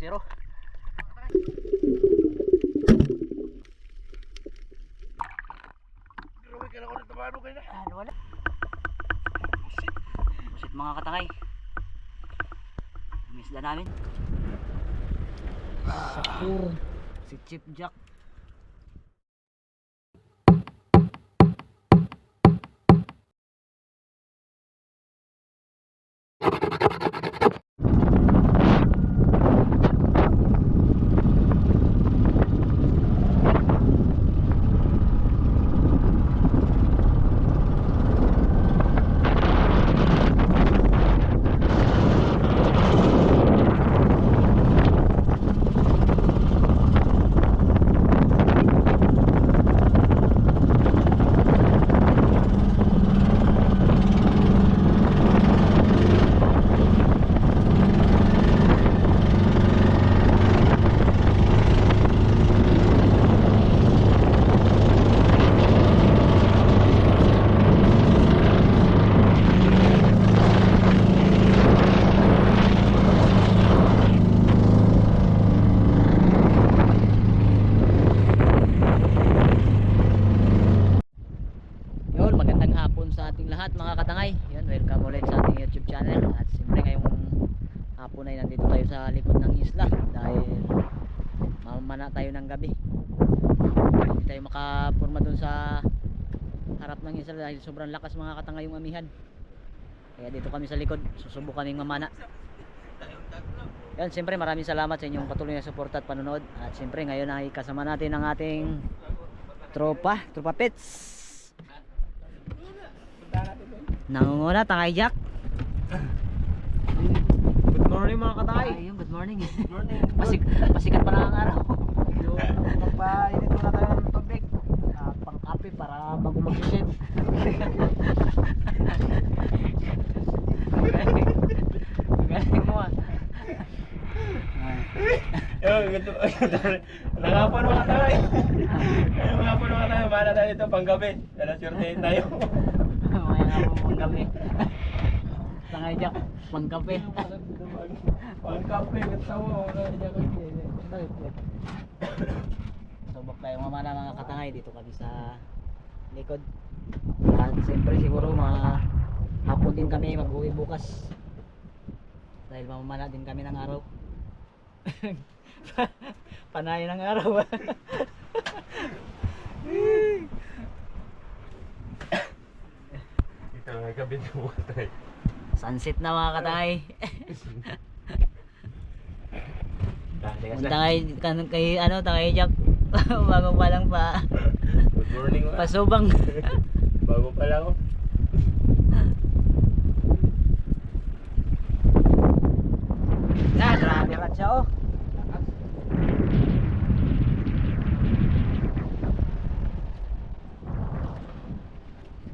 1-0. Ano wala? Busit mga katangay. Ang isda namin. Sakur. Si Chip Jack. Yun, magandang hapon sa ating lahat mga katangay. Yun, welcome ulit sa ating YouTube channel. At siyempre ngayong hapon ay nandito tayo sa likod ng isla dahil mamana tayo ng gabi. Hindi tayo makapurma dun sa harap ng isla dahil sobrang lakas mga katangay yung amihan. Kaya dito kami sa likod, susubukan kaming mamana. Yan, siyempre maraming salamat sa inyong patuloy na suporta at panonood. At siyempre ngayon ay kasama natin ang ating tropa, tropa pets. Nangunguna, tangay Jack. Good morning mga katay. Ayun, good morning. Good morning. Pasik, pasikat pa lang ang araw. Magpainit muna tayo ng kape para bago magsisit. Galing mo ah. Nangapon mga katay. Nangapon mga katay. Mana tayo dito pang gabi. Dala surtein tayo. Mamaya nga po pang kape. Tangay Jack, pang kape. Pang kape. Katawa. Subok tayo mamana mga katangay dito kami sa likod. At siyempre siguro mga hapon din kami mag-uwi bukas. Dahil mamamana din kami ng araw. Panay ng araw. Ito nga gabi ng mga katay. Sunset na mga katangay. Punta kay, kan, kay ano, tangay Jack. Bago pa lang pa. Morning mga. Pasubang. Bago pa lang ako. Na, grabe siya oh.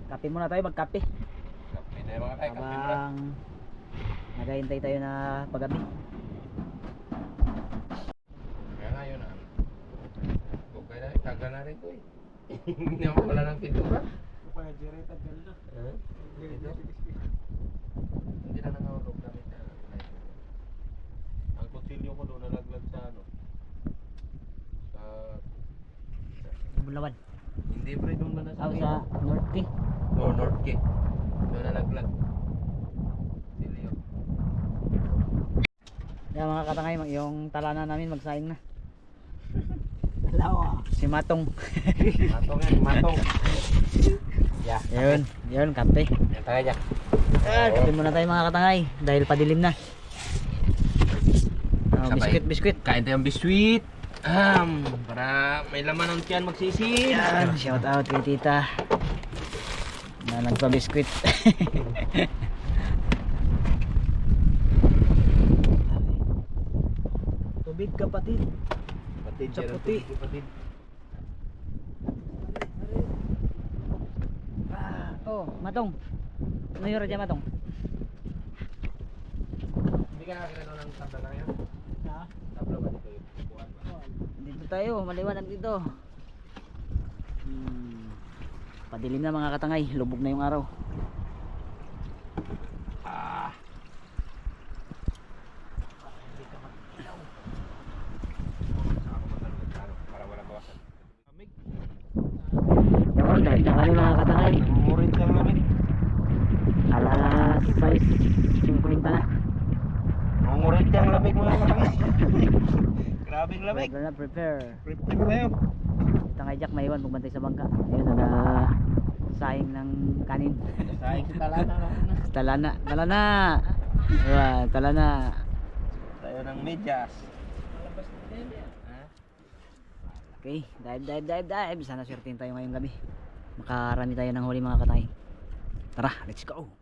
Kape muna tayo, magkape. Kape yung mga katay. Kape muna. Habang naghahintay tayo na paggabi. Hindi naman wala ng pintura. Ano Eh? Dito? Hindi na nangahulog namin sa light. Ang kutsilyo ko doon nalaglag sa ano? Sa... Bulawan. Hindi pre, doon na nasa Ako sa North Key. No, North Key. Doon nalaglag. Kutsilyo. Yan mga katangay, yung talana namin magsaing na. Si Matong. Matong yan, matong. Yeah. yun, yun, kape. Yan tayo dyan. Ah, kape muna tayo mga katangay dahil padilim na. Oh, Sabay. biskuit, biskuit. Kain tayong biskuit. Um, para may laman ng tiyan magsisid. Yan, shout out kay tita na nagpa-biskuit. Tubig kapatid. Patid Sa puti. tubig, Matong. Ano yung radya matong? Hindi ka nakakita ng tabla na ngayon? Ha? Tabla ba dito yung ba? Dito tayo, maliwanag dito. Hmm. Padilim na mga katangay, lubog na yung araw. Ah. lamig mo yung Grabing lamig. Prepare na, prepare. Na yun. Ito nga Jack, may iwan pagbantay sa bangka. Ayun, naga saing ng kanin. Saing Talana. Talana, talana. Diba, talana. Tayo ng medyas. Okay, dive, dive, dive, dive. Sana swertein tayo ngayong gabi. Makarami tayo ng huli mga katay. Tara, let's go.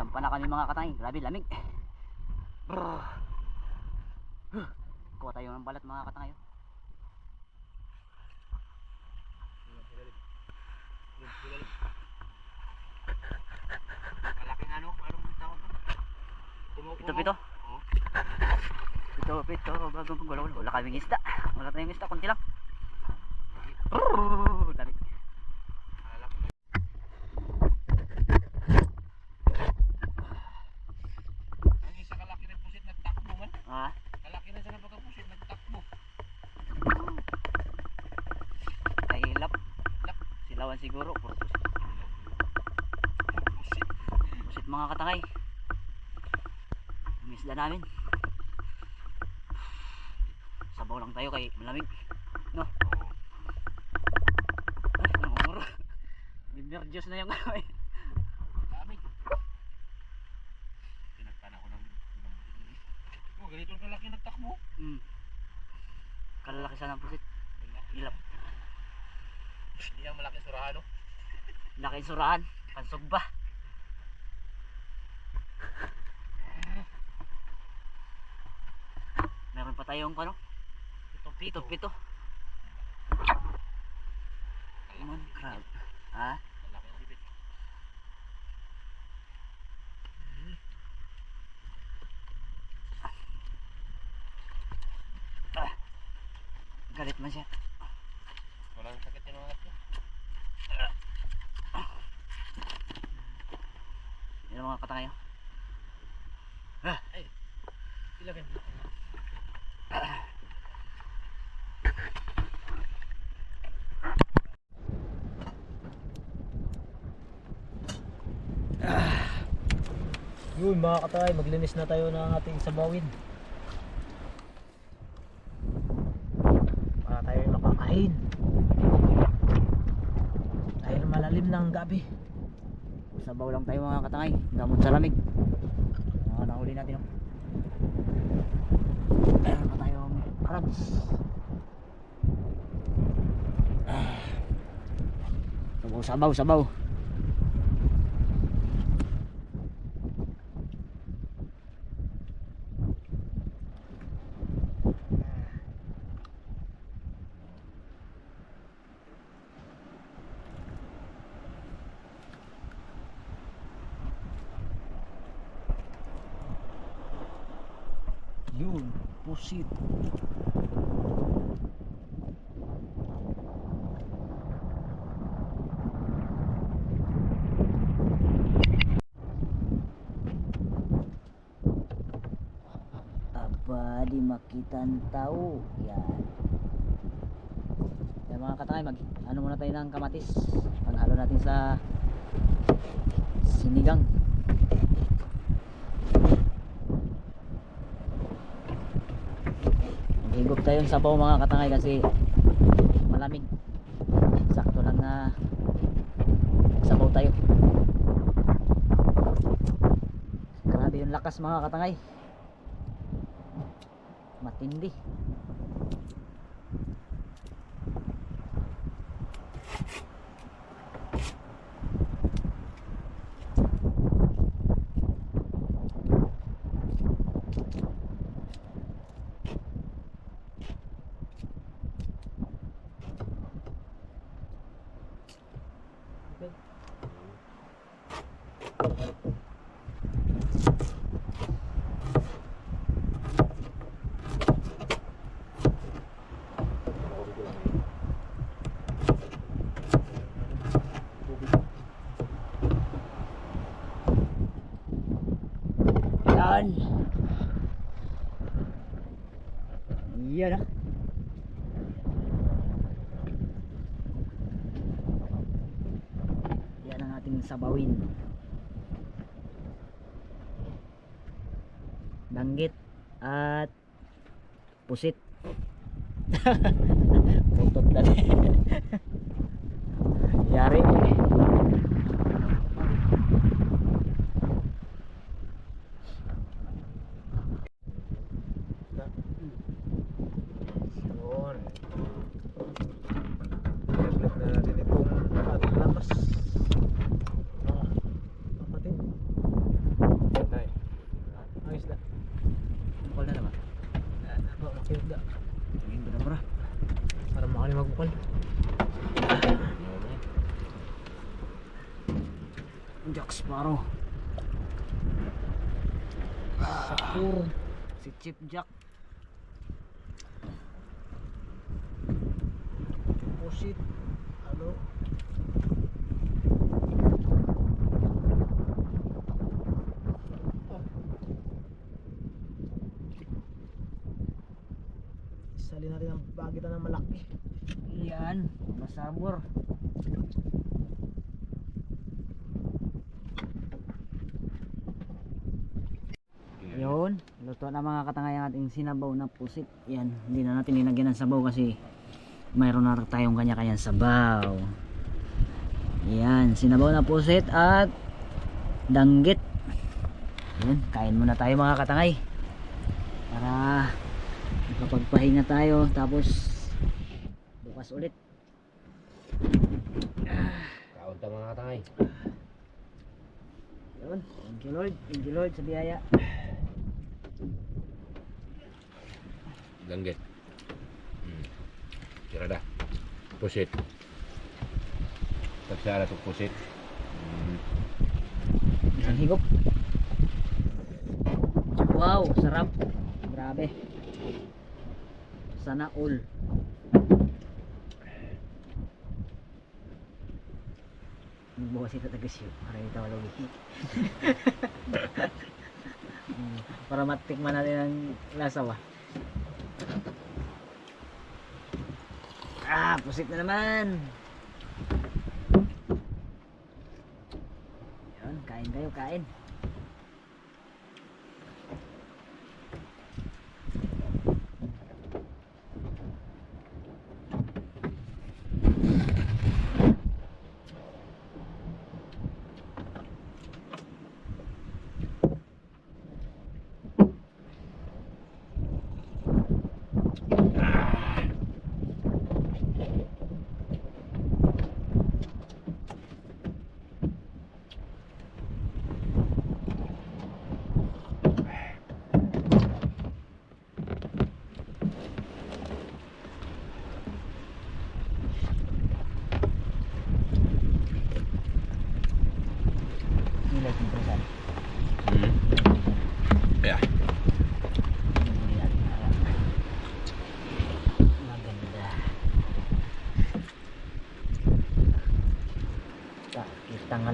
Sampa na kami mga katay. Grabe, lamig. Brrr. Kuha tayo ng balat mga katay. Malaking ano? Anong tawag to? Kumukulo. Pito, pito. Oh. Pito, pito. Bago wala, wala, wala kaming isda. Wala tayong isda, kunti lang. Brrr. Lamig. Alam mo na. Ang isa kalaki ng pusit nagtakbo man. Ah, Kalaki na sa pagkapusit nagtakbo. kahilap. Silawan siguro. Puro pusit. Mga katangay. Ang isda namin. Sabaw lang tayo kay malamig. No? Ay, nangunguro. Bimerdyos na yung kamay. Dami. Pinagtana ko ng ng pusit din. Oh, ganito kalaki nagtakbo. Hmm. Kalalaki sana ang pusit. Hilap. Hindi ang malaking surahan, no? Laki surahan. Pansog ba? Meron pa tayong ano? Ito, Pito, pito. Lemon crab. Ha? Ang bibit. Galit man siya. Wala Parang sakit yung mga ito. Yan mga katangay. oh. Ah, ay. Ilagay. Mga katay, maglinis na tayo ng ating sabawin. Para tayo makakain. Dahil malalim ng gabi. Sabaw lang tayo mga katangay, gamot sa lamig. Mga nahuli natin. Oh. Meron pa tayong crabs. Ah. Sabaw, sabaw, sabaw. Yun, pusit. Aba, di makita ang tao. Yan. Yan mga katangay, mag ano muna tayo ng kamatis. Paghalo natin sa sinigang. Tayo sa sabaw mga katangay kasi malamig. Sakto lang na sabaw tayo. Grabe yung lakas mga katangay. Matindi. Yan. Yan ah. Yan ang ating sabawin. Danggit at pusit. Putot na Yari. Yun. Laglag na natin itong ating lamas. Mga kapatid. Nay. Ayos na. Bukol na naman. Ako, makiyot na. Tingin ko na bro. Para makali magbukal. Jack Sparrow. Sakur. Si Chip Jack. Pusit. Ano? Sali natin ang bagitan ng malaki. Yan. Masabor. Yun. Luto na mga katangay ang ating sinabaw na pusit. Yan. Hindi na natin linagyan ng sabaw kasi mayroon na tayong kanya-kanyang sabaw. Yan. Sinabaw na pusit at danggit. Yun. Kain muna tayo mga katangay. Para makapagpahinga tayo. Tapos bukas ulit. Kaunta mga katangay. Yun. Thank you Lord. Thank you Lord sa biyaya. Langgit. Hmm. Tirada. Pusit. Tagsara to pusit. Hmm. Isang higop. Wow, sarap. Grabe. Sana all. Bukas ito tagasyo. Para ito malugi. Hmm, Para matikman natin ang lasa ba. Ah, pusit na naman. Yun, kain kayo, kain.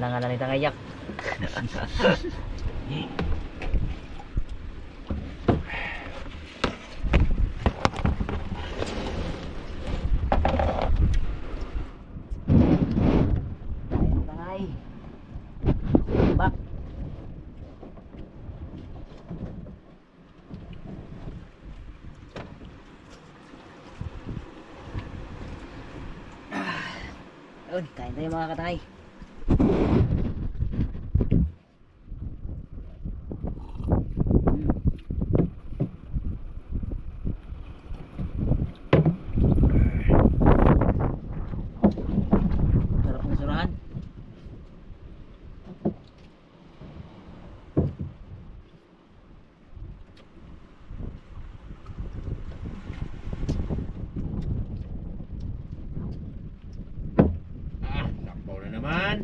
Ngalang-ngalan ni tangayak. Kain tangay. Bak. Ayun, kain tayo mga katay. Sarap na surahan. Ah, sakpaw na naman.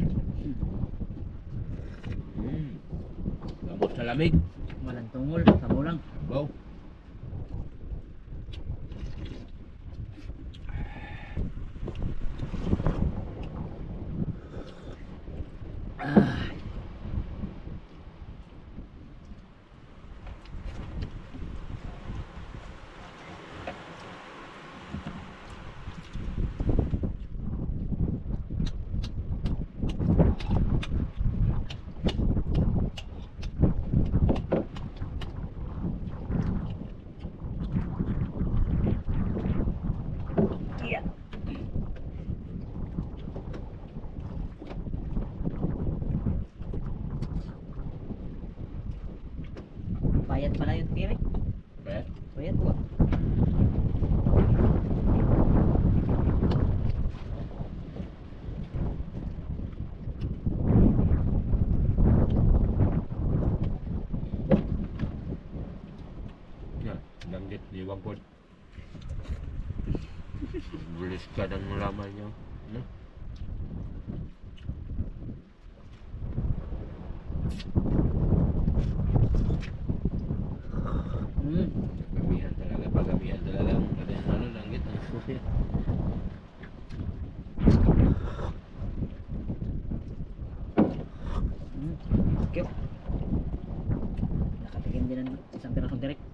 Hmm. Gamot sa lamig. Walang tungol, samo lang. Go. Ah. Yeah. Bayad pala yun, Kiri. Bet. Bayad po. Yan, langgit ni Wagod. Bilis ka ng malaman niyo. No? Hmm. Pagamihan talaga, pagamihan talaga. Kasi ano, langgit. Hmm. Cute. Nakatikim din ng isang pirasong direct.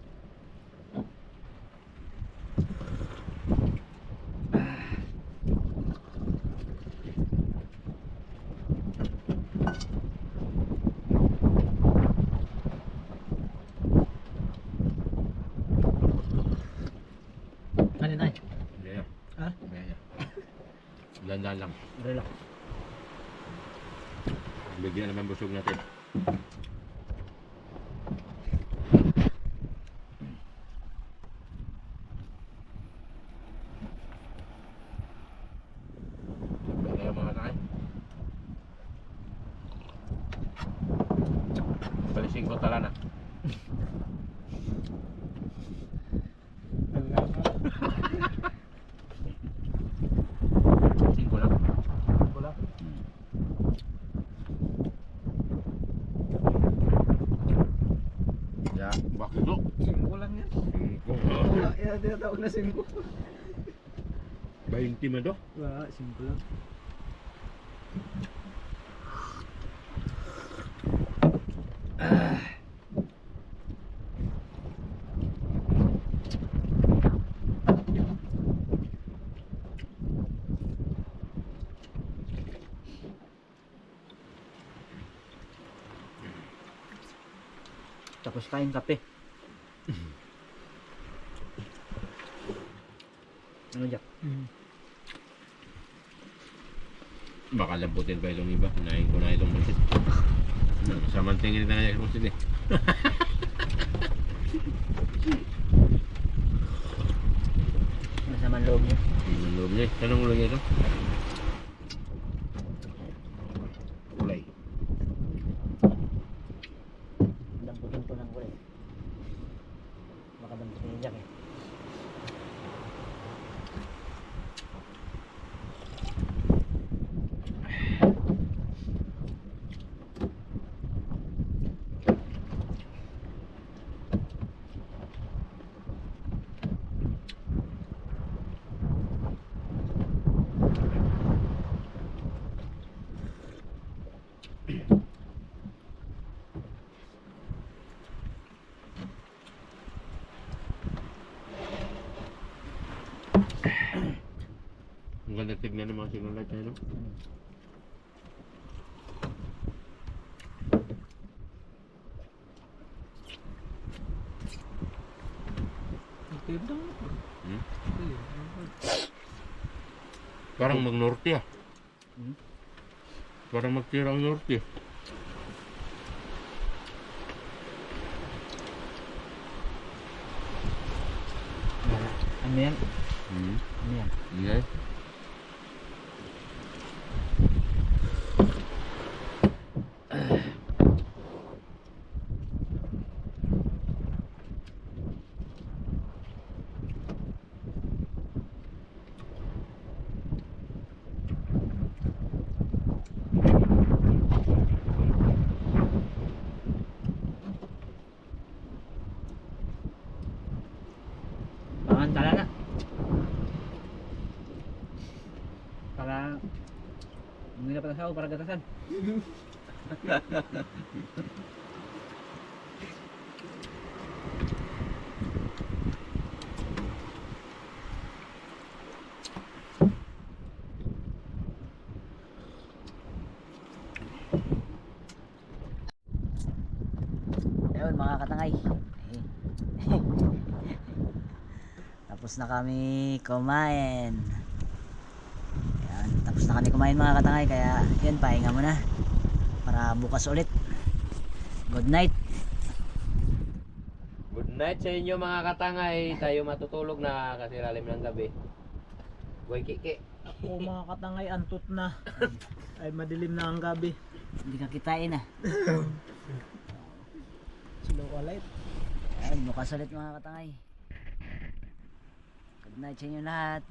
Ano na? Hindi na. Ha? Hindi na. Ganda lang. Relax. Bigyan naman busog natin. Bakit no? Singko lang yan. Singko. Wala, yan tinatawag na singko. 20 man do? Wala, singko lang. Ah. Tapos kain kape. ano Jack? Baka lambutin pa itong iba. Kinain ko na itong musit. Samantingin na nga yung musit eh. Masama loob niya. Ang loob niya. eh. Anong ulo niya ito? Tignan ng mga sinulat niya, no? Hmm? Parang mag-norte ah. Hmm? Parang magtirang norte. Wala. Ano yan? Hmm. Ano yan? Okay. Ayun mga katangay. Eh. Tapos na kami kumain. Ayan, tapos na kami kumain mga katangay kaya yun pahinga muna para bukas ulit. Good night. Night sa inyo mga katangay. Tayo matutulog na kasi lalim ng gabi. Boy Kiki. Ako mga katangay, antot na. Ay madilim na ang gabi. Hindi ka kitain ah. Slow ka light. Ayun, bukas ulit mga katangay. Good night sa inyo lahat.